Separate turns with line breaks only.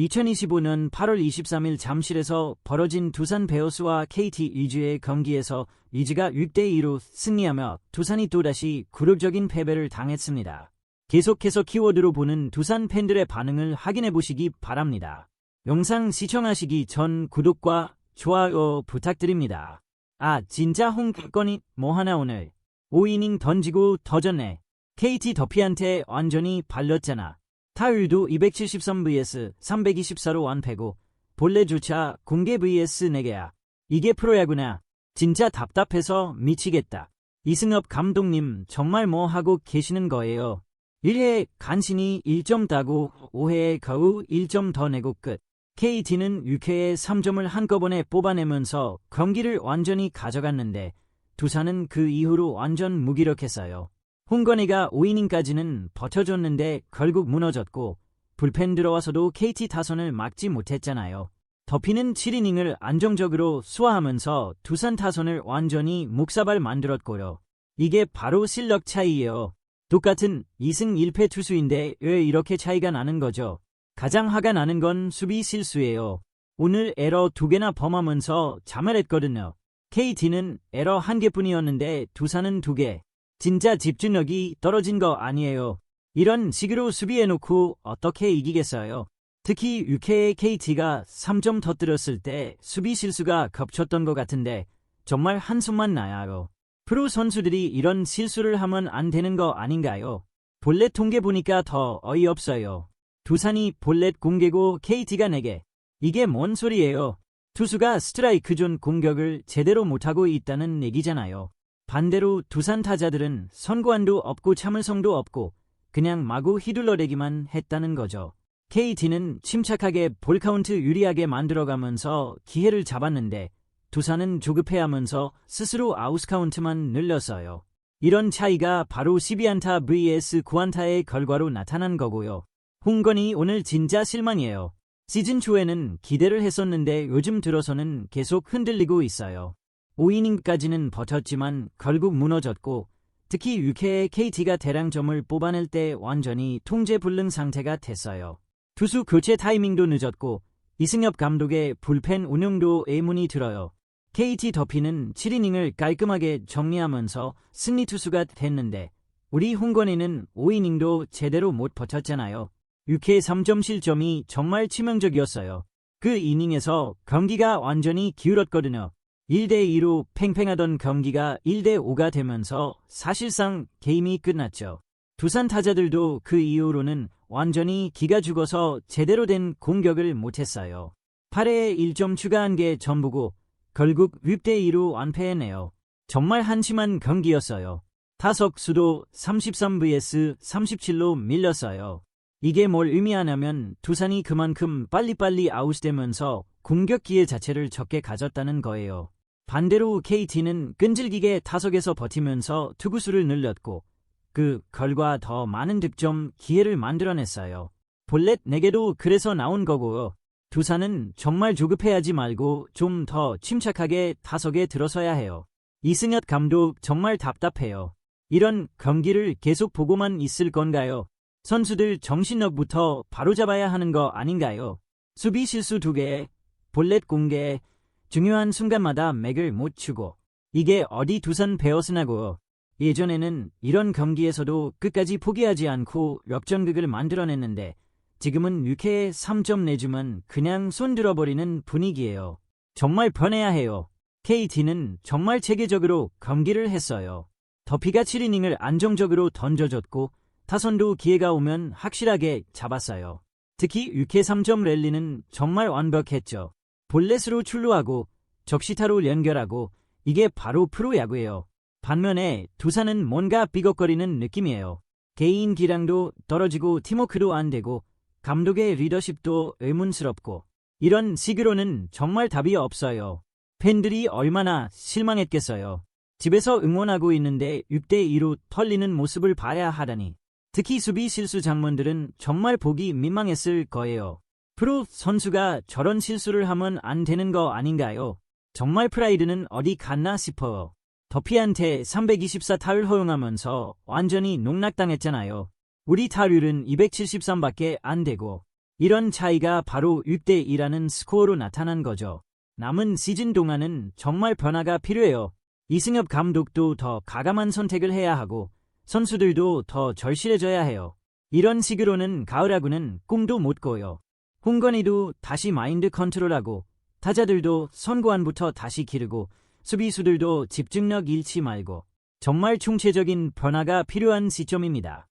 2025년 8월 23일 잠실에서 벌어진 두산 베어스와 KT 위즈의 경기에서 위즈가 6대2로 승리하며 두산이 또다시 굴욕적인 패배를 당했습니다. 계속해서 키워드로 보는 두산 팬들의 반응을 확인해 보시기 바랍니다. 영상 시청하시기 전 구독과 좋아요 부탁드립니다. 아 진짜 홍건이 뭐 하나 오늘 5이닝 던지고 터졌네. KT 더피한테 완전히 발렸잖아. 타율도 273vs 324로 완패고 본래 주차 공개 vs 4개야. 이게 프로야구나. 진짜 답답해서 미치겠다. 이승엽 감독님 정말 뭐 하고 계시는 거예요. 1회에 간신히 1점 따고 5회에 겨우 1점 더 내고 끝. KT는 6회에 3점을 한꺼번에 뽑아내면서 경기를 완전히 가져갔는데 두산은 그 이후로 완전 무기력했어요. 홍건희가 5이닝까지는 버텨줬는데 결국 무너졌고 불펜 들어와서도 KT 타선을 막지 못했잖아요. 더피는 7이닝을 안정적으로 수화하면서 두산 타선을 완전히 묵사발 만들었고요. 이게 바로 실력 차이예요. 똑같은 2승 1패 투수인데 왜 이렇게 차이가 나는 거죠? 가장 화가 나는 건 수비 실수예요. 오늘 에러 두 개나 범하면서 자멸했거든요. KT는 에러 한 개뿐이었는데 두산은 두 개. 진짜 집중력이 떨어진 거 아니에요. 이런 식으로 수비해놓고 어떻게 이기겠어요? 특히 6회에 KT가 3점 터뜨렸을 때 수비 실수가 겹쳤던 것 같은데 정말 한숨만 나야요. 프로 선수들이 이런 실수를 하면 안 되는 거 아닌가요? 볼넷 통계 보니까 더 어이없어요. 두산이 볼넷 공개고 KT가 4개. 이게 뭔 소리예요? 투수가 스트라이크 존 공격을 제대로 못하고 있다는 얘기잖아요. 반대로 두산 타자들은 선구안도 없고 참을성도 없고 그냥 마구 휘둘러대기만 했다는 거죠. KT는 침착하게 볼카운트 유리하게 만들어가면서 기회를 잡았는데 두산은 조급해하면서 스스로 아웃카운트만 늘렸어요. 이런 차이가 바로 12안타 vs 9안타의 결과로 나타난 거고요. 홍건이 오늘 진짜 실망이에요. 시즌 초에는 기대를 했었는데 요즘 들어서는 계속 흔들리고 있어요. 5이닝까지는 버텼지만 결국 무너졌고 특히 6회에 KT가 대량점을 뽑아낼 때 완전히 통제 불능 상태가 됐어요. 투수 교체 타이밍도 늦었고 이승엽 감독의 불펜 운영도 의문이 들어요. KT 더피는 7이닝을 깔끔하게 정리하면서 승리 투수가 됐는데 우리 홍건희는 5이닝도 제대로 못 버텼잖아요. 6회 3점 실점이 정말 치명적이었어요. 그 이닝에서 경기가 완전히 기울었거든요. 1대2로 팽팽하던 경기가 1대5가 되면서 사실상 게임이 끝났죠. 두산 타자들도 그 이후로는 완전히 기가 죽어서 제대로 된 공격을 못했어요. 8회에 1점 추가한 게 전부고 결국 6대2로 완패했네요. 정말 한심한 경기였어요. 타석 수도 33vs 37로 밀렸어요. 이게 뭘 의미하냐면 두산이 그만큼 빨리빨리 아웃되면서 공격 기회 자체를 적게 가졌다는 거예요. 반대로 KT는 끈질기게 타석에서 버티면서 투구수를 늘렸고 그 결과 더 많은 득점 기회를 만들어냈어요. 볼넷 4개도 그래서 나온 거고요. 두산은 정말 조급해하지 말고 좀 더 침착하게 타석에 들어서야 해요. 이승엽 감독 정말 답답해요. 이런 경기를 계속 보고만 있을 건가요? 선수들 정신력부터 바로잡아야 하는 거 아닌가요? 수비 실수 2개, 볼넷 공개, 중요한 순간마다 맥을 못 추고 이게 어디 두산 베어스나고 예전에는 이런 경기에서도 끝까지 포기하지 않고 역전극을 만들어냈는데 지금은 6회에 3점 내주면 그냥 손 들어버리는 분위기예요. 정말 변해야 해요. KT는 정말 체계적으로 경기를 했어요. 더피가 7이닝을 안정적으로 던져줬고 타선도 기회가 오면 확실하게 잡았어요. 특히 6회 3점 랠리는 정말 완벽했죠. 볼넷으로 출루하고 적시타로 연결하고 이게 바로 프로야구예요. 반면에 두산은 뭔가 삐걱거리는 느낌이에요. 개인 기량도 떨어지고 팀워크도 안 되고 감독의 리더십도 의문스럽고 이런 식으로는 정말 답이 없어요. 팬들이 얼마나 실망했겠어요. 집에서 응원하고 있는데 6대2로 털리는 모습을 봐야 하다니. 특히 수비 실수 장면들은 정말 보기 민망했을 거예요. 프로 선수가 저런 실수를 하면 안 되는 거 아닌가요? 정말 프라이드는 어디 갔나 싶어요. 더피한테 324 타율 허용하면서 완전히 농락당했잖아요. 우리 타율은 273밖에 안 되고 이런 차이가 바로 6대2라는 스코어로 나타난 거죠. 남은 시즌 동안은 정말 변화가 필요해요. 이승엽 감독도 더 가감한 선택을 해야 하고 선수들도 더 절실해져야 해요. 이런 식으로는 가을하고는 꿈도 못 꿔요. 홍건희도 다시 마인드 컨트롤하고 타자들도 선고안부터 다시 기르고 수비수들도 집중력 잃지 말고 정말 총체적인 변화가 필요한 시점입니다.